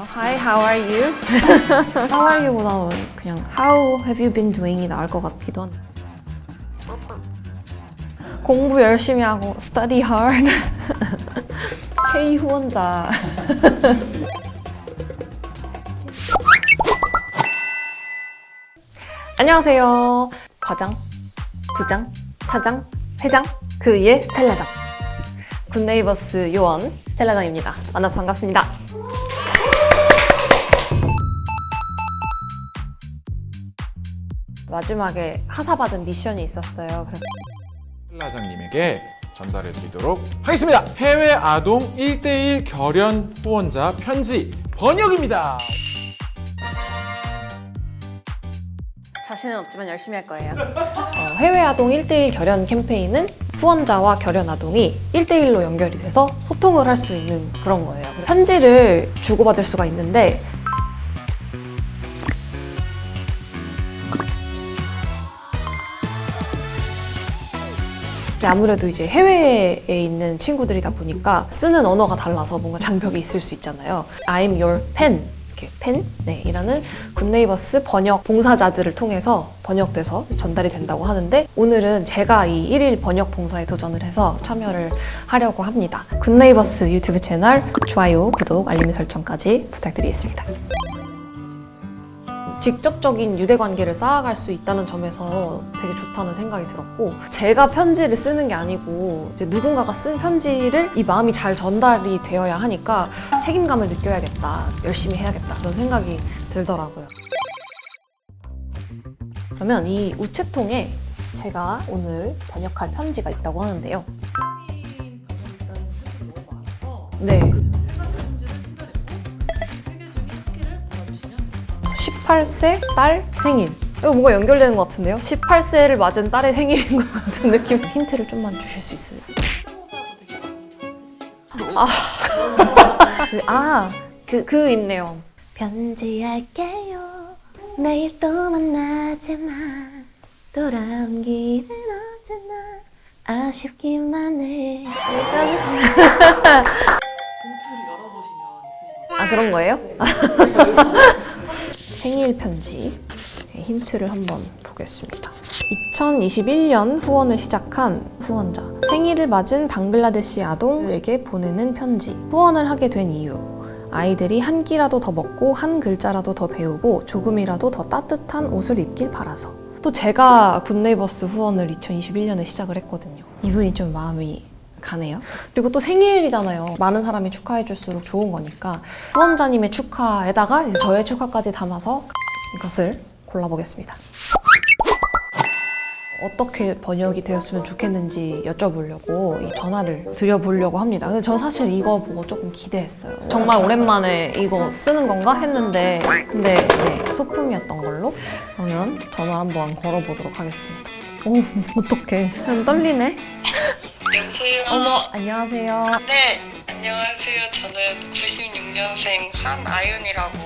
나올까요? Hi, how are you? how are you보다는 그냥 How have you been doing이 나을 것 같기도 한데. 공부 열심히 하고 study hard. K 후원자. 안녕하세요. 과장, 부장, 사장, 회장, 그 위에 스텔라장. 굿네이버스 요원 스텔라장입니다. 만나서 반갑습니다. 마지막에 하사받은 미션이 있었어요. 그래서 신라장님에게 전달해 드리도록 하겠습니다. 해외 아동 1대1 결연 후원자 편지 번역입니다. 자신은 없지만 열심히 할 거예요. 어, 해외 아동 1대1 결연 캠페인은 후원자와 결연 아동이 1대1로 연결이 돼서 소통을 할 수 있는 그런 거예요. 편지를 주고받을 수가 있는데 아무래도 이제 해외에 있는 친구들이다 보니까 쓰는 언어가 달라서 뭔가 장벽이 있을 수 있잖아요. I'm your pen. pen? 네, 이라는 굿네이버스 번역 봉사자들을 통해서 번역돼서 전달이 된다고 하는데 오늘은 제가 이 1일 번역 봉사에 도전을 해서 참여를 하려고 합니다. 굿네이버스 유튜브 채널 좋아요, 구독, 알림 설정까지 부탁드리겠습니다. 직접적인 유대 관계를 쌓아갈 수 있다는 점에서 되게 좋다는 생각이 들었고 제가 편지를 쓰는 게 아니고 이제 누군가가 쓴 편지를 이 마음이 잘 전달이 되어야 하니까 책임감을 느껴야겠다 열심히 해야겠다 그런 생각이 들더라고요. 그러면 이 우체통에 제가 오늘 번역할 편지가 있다고 하는데요. 네 18세 딸 생일. 이거 뭔가 연결되는 것 같은데요? 18세를 맞은 딸의 생일인 것 같은 느낌. 힌트를 좀만 주실 수 있어요? 아, 그, 아, 그, 그 있네요. 편지할게요. 내일 또 만나지만 돌아온 길은 언제나 아쉽기만 해. 아 그런 거예요? 생일 편지. 네, 힌트를 한번 보겠습니다. 2021년 후원을 시작한 후원자. 생일을 맞은 방글라데시 아동에게 보내는 편지. 후원을 하게 된 이유. 아이들이 한 끼라도 더 먹고 한 글자라도 더 배우고 조금이라도 더 따뜻한 옷을 입길 바라서. 또 제가 굿네이버스 후원을 2021년에 시작을 했거든요. 이분이 좀 마음이 가네요. 그리고 또 생일이잖아요. 많은 사람이 축하해줄수록 좋은 거니까 후원자님의 축하에다가 저의 축하까지 담아서 이것을 골라보겠습니다. 어떻게 번역이 되었으면 좋겠는지 여쭤보려고 이 전화를 드려보려고 합니다. 근데 저 사실 이거 보고 조금 기대했어요. 정말 오랜만에 이거 쓰는 건가 했는데 근데 네, 소품이었던 걸로 그러면 전화 한번 걸어보도록 하겠습니다. 오 어떡해. 그냥 떨리네. 여보세요. 어머 안녕하세요. 네, 안녕하세요. 저는 96년생 한아윤이라고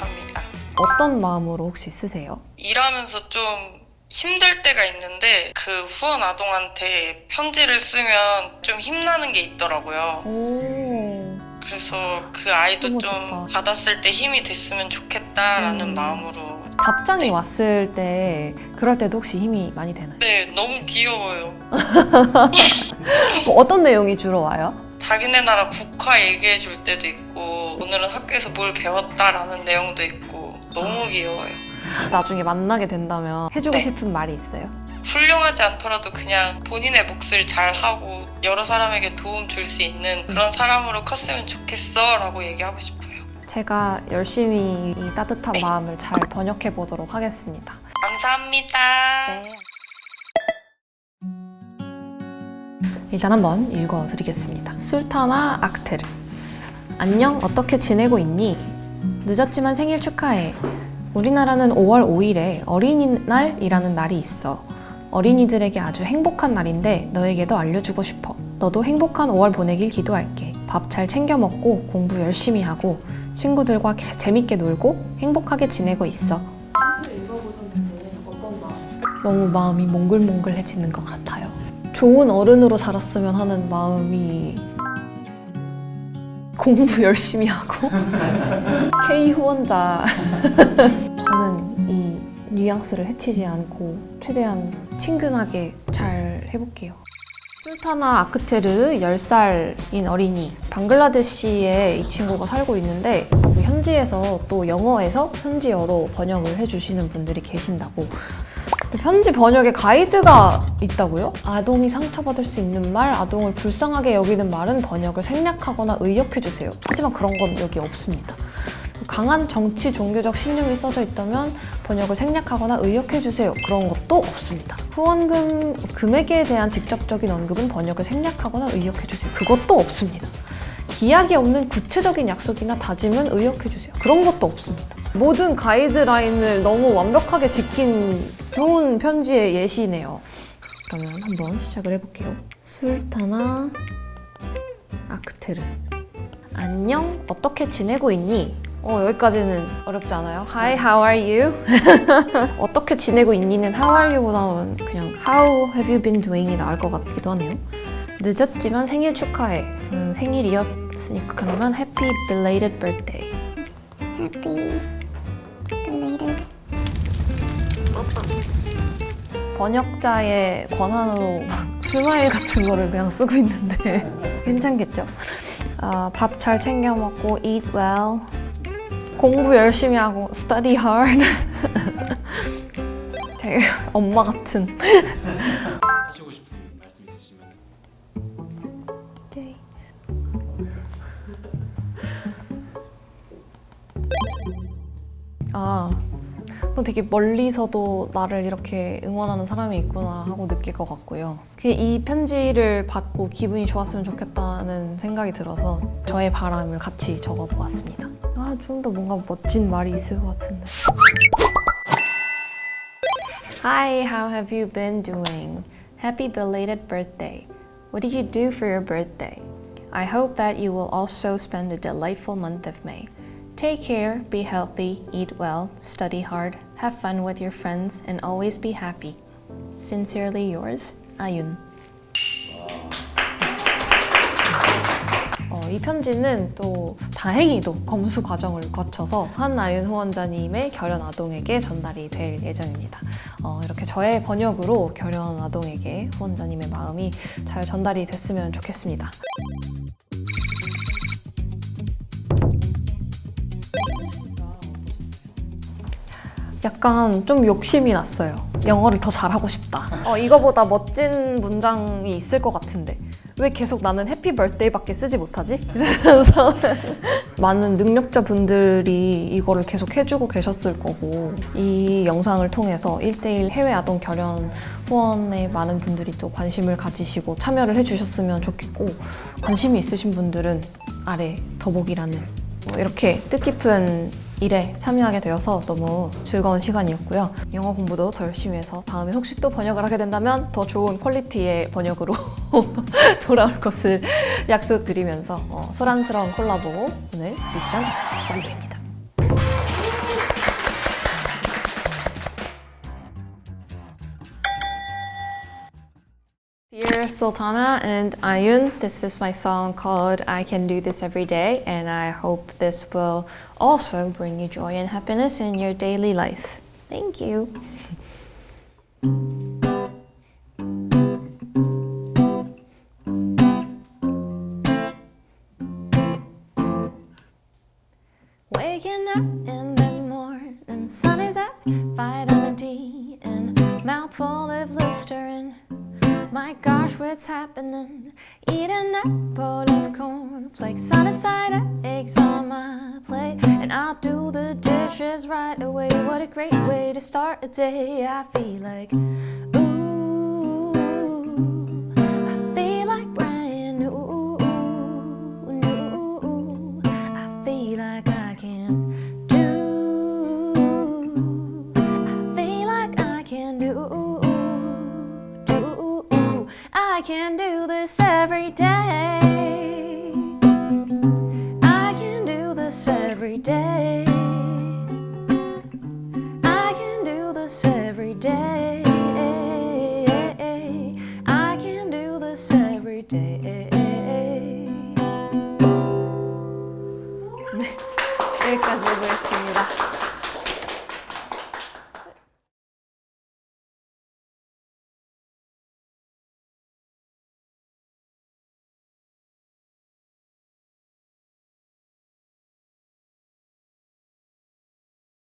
합니다. 어떤 마음으로 혹시 쓰세요? 일하면서 좀 힘들 때가 있는데 그 후원 아동한테 편지를 쓰면 좀 힘나는 게 있더라고요. 오. 그래서 그 아이도 너무 좀 좋다. 받았을 때 힘이 됐으면 좋겠다라는 음. 마음으로 답장이 네. 왔을 때 그럴 때도 혹시 힘이 많이 되나요? 네, 너무 귀여워요. 뭐 어떤 내용이 주로 와요? 자기네 나라 국화 얘기해 줄 때도 있고 오늘은 학교에서 뭘 배웠다라는 내용도 있고 너무 귀여워요. 나중에 만나게 된다면 해주고 네. 싶은 말이 있어요? 훌륭하지 않더라도 그냥 본인의 몫을 잘 하고 여러 사람에게 도움 줄 수 있는 그런 사람으로 컸으면 좋겠어 라고 얘기하고 싶어요. 제가 열심히 이 따뜻한 네. 마음을 잘 번역해 보도록 하겠습니다. 감사합니다. 일단 한번 읽어 드리겠습니다. 술타나 악테르. 안녕, 어떻게 지내고 있니? 늦었지만 생일 축하해. 우리나라는 5월 5일에 어린이날이라는 날이 있어. 어린이들에게 아주 행복한 날인데 너에게도 알려주고 싶어. 너도 행복한 5월 보내길 기도할게. 밥 잘 챙겨 먹고 공부 열심히 하고 친구들과 재밌게 놀고 행복하게 지내고 있어. 너무 마음이 몽글몽글해지는 것 같아요. 좋은 어른으로 자랐으면 하는 마음이 공부 열심히 하고 K 후원자 저는 이 뉘앙스를 해치지 않고 최대한 친근하게 잘 해볼게요. 술타나 아크테르 10살인 어린이 방글라데시에 이 친구가 살고 있는데 그 현지에서 또 영어에서 현지어로 번역을 해주시는 분들이 계신다고 현지 번역에 가이드가 있다고요? 아동이 상처받을 수 있는 말, 아동을 불쌍하게 여기는 말은 번역을 생략하거나 의역해주세요. 하지만 그런 건 여기 없습니다. 강한 정치, 종교적 신념이 써져 있다면 번역을 생략하거나 의역해주세요. 그런 것도 없습니다. 후원금 금액에 대한 직접적인 언급은 번역을 생략하거나 의역해주세요. 그것도 없습니다. 기약이 없는 구체적인 약속이나 다짐은 의역해주세요. 그런 것도 없습니다. 모든 가이드라인을 너무 완벽하게 지킨 좋은 편지의 예시네요. 그러면 한번 시작을 해볼게요. 술타나 아크테르. 안녕, 어떻게 지내고 있니? 어, 여기까지는 어렵지 않아요? Hi, how are you? 어떻게 지내고 있니는 how are you보다는 그냥 how have you been doing이 나을 것 같기도 하네요. 늦었지만 생일 축하해. 음, 생일이었으니까 그러면 happy belated birthday. Happy belated. 번역자의 권한으로 막 스마일 같은 거를 그냥 쓰고 있는데 괜찮겠죠? 아, 밥잘 챙겨 먹고 eat well 공부 열심히 하고 study hard 되게 엄마 같은 하시고 싶은 말씀 있으시면 네. 아, 뭐 되게 멀리서도 나를 이렇게 응원하는 사람이 있구나 하고 느낄 것 같고요. 그이 편지를 받고 기분이 좋았으면 좋겠다는 생각이 들어서 저의 바람을 같이 적어보았습니다. 아, 좀 더 뭔가 멋진 말이 있을 것 같은데. Hi, how have you been doing? Happy belated birthday. What did you do for your birthday? I hope that you will also spend a delightful month of May. Take care, be healthy, eat well, study hard, have fun with your friends, and always be happy. Sincerely yours, 아 이 편지는 또 다행히도 검수 과정을 거쳐서 한아윤 후원자님의 결연 아동에게 전달이 될 예정입니다. 어, 이렇게 저의 번역으로 결연 아동에게 후원자님의 마음이 잘 전달이 됐으면 좋겠습니다. 약간 좀 욕심이 났어요. 영어를 더 잘하고 싶다. 어, 이거보다 멋진 문장이 있을 것 같은데. 왜 계속 나는 해피 벌데이밖에 쓰지 못하지? 그래서 많은 능력자 분들이 이거를 계속 해주고 계셨을 거고 이 영상을 통해서 1대1 해외 아동 결연 후원에 많은 분들이 또 관심을 가지시고 참여를 해주셨으면 좋겠고 관심이 있으신 분들은 아래 더보기란을 뭐 이렇게 뜻깊은 일에 참여하게 되어서 너무 즐거운 시간이었고요. 영어 공부도 더 열심히 해서 다음에 혹시 또 번역을 하게 된다면 더 좋은 퀄리티의 번역으로 돌아올 것을 약속드리면서 어, 소란스러운 콜라보 오늘 미션 완료입니다. Sultana and Ayun, this is my song called I Can Do This Every Day, and I hope this will also bring you joy and happiness in your daily life. Thank you. Waking up in the morning, sun is up, vitamin D, and mouthful of Listerine. My gosh, what's happening? Eating a bowl of cornflakes on a side of eggs on my plate, and I'll do the dishes right away. What a great way to start a day! I feel like, do this every day. I can do this every day. I can do this every day. I can do this every day. 가지고 있습니다.